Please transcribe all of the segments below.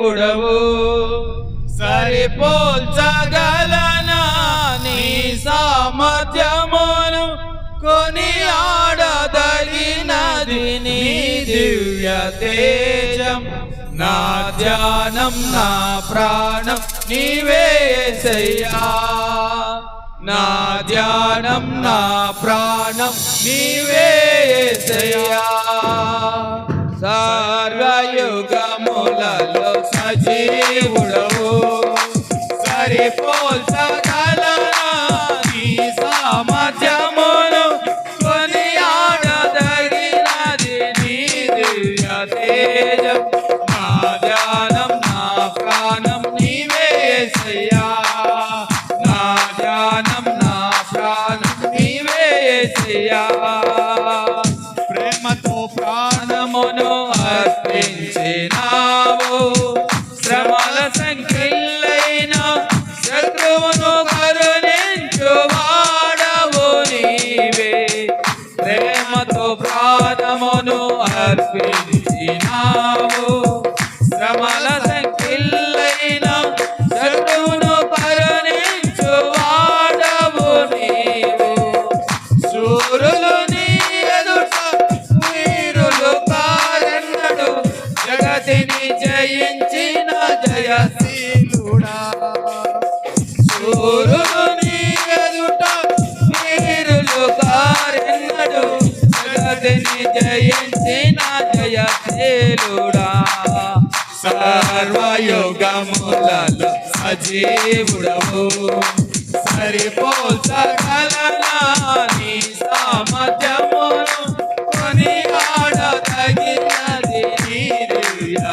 ఉడవు సరిపోల్చగలనా నీ సామర్థ్యమును కొని ఆడదగినది నీ దివ్య తేజం. నా ధ్యానం నా ప్రాణం నీవేసయ్యా నా ధ్యానం నా ప్రాణం నీవేసయ్యా సా సరిపోల్చగలనా అర్పించినావు. శ్రమల సంఖ్యలైన శత్రువును కరుణించు వాడవు నీవు. సూరులు జయశీలుడా సర్వయోగములలో సజీవుడవు. సరిపోల్చగలనా నీ సామర్థ్యమును కొని ఆడదగినది నీరియా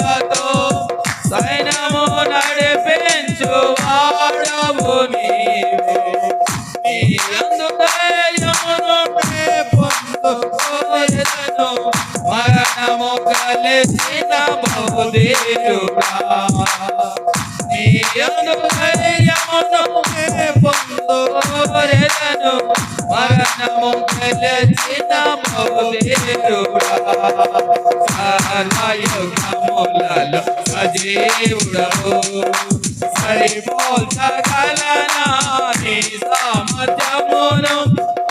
శృంగధనులతో సైనము నడిపించువాడవు నీవే నీవు. దుర్గమును స్థాపించువాడవు శృంగధనులతో సైన్యము నీ మరణము కలిసిన బహుదేవుడా. నీ ధైర్యమును మరణము కలిసిన బహుదేవుడా. సర్వయుగములలో సజీవుడవు సరిపోల్చగలనా నీ సామర్థ్యమును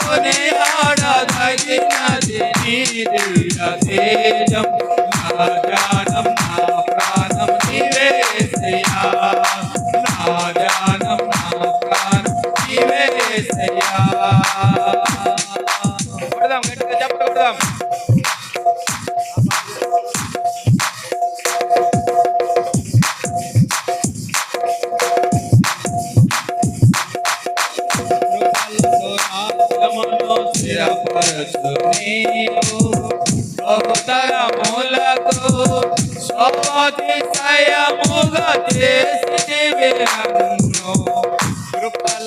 కొని నీవేసయ్యా కొడదాం గట్టిగా చెప్పు కొడదాం కృపలతో రాజ్యమును స్థిరపరచు నీవు.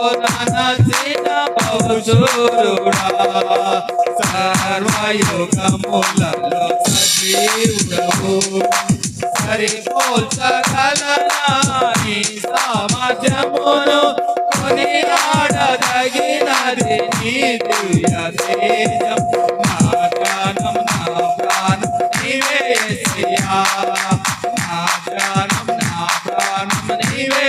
శత్రువు ననసిన పౌరుడా సర్వయుగములలో సజీవుడవు. సరిపోల్చగలనా నీ సామర్థ్యమును కొని ఆడదగినది నీ దివ్య తేజం. నా ధ్యానం నా ప్రాణం నీవేసయ్యా నా ధ్యానం నా ప్రాణం నీవే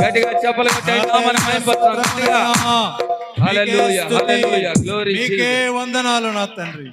గట్టిగా చెప్పలు మీకే. వందనాలు నా తండ్రి.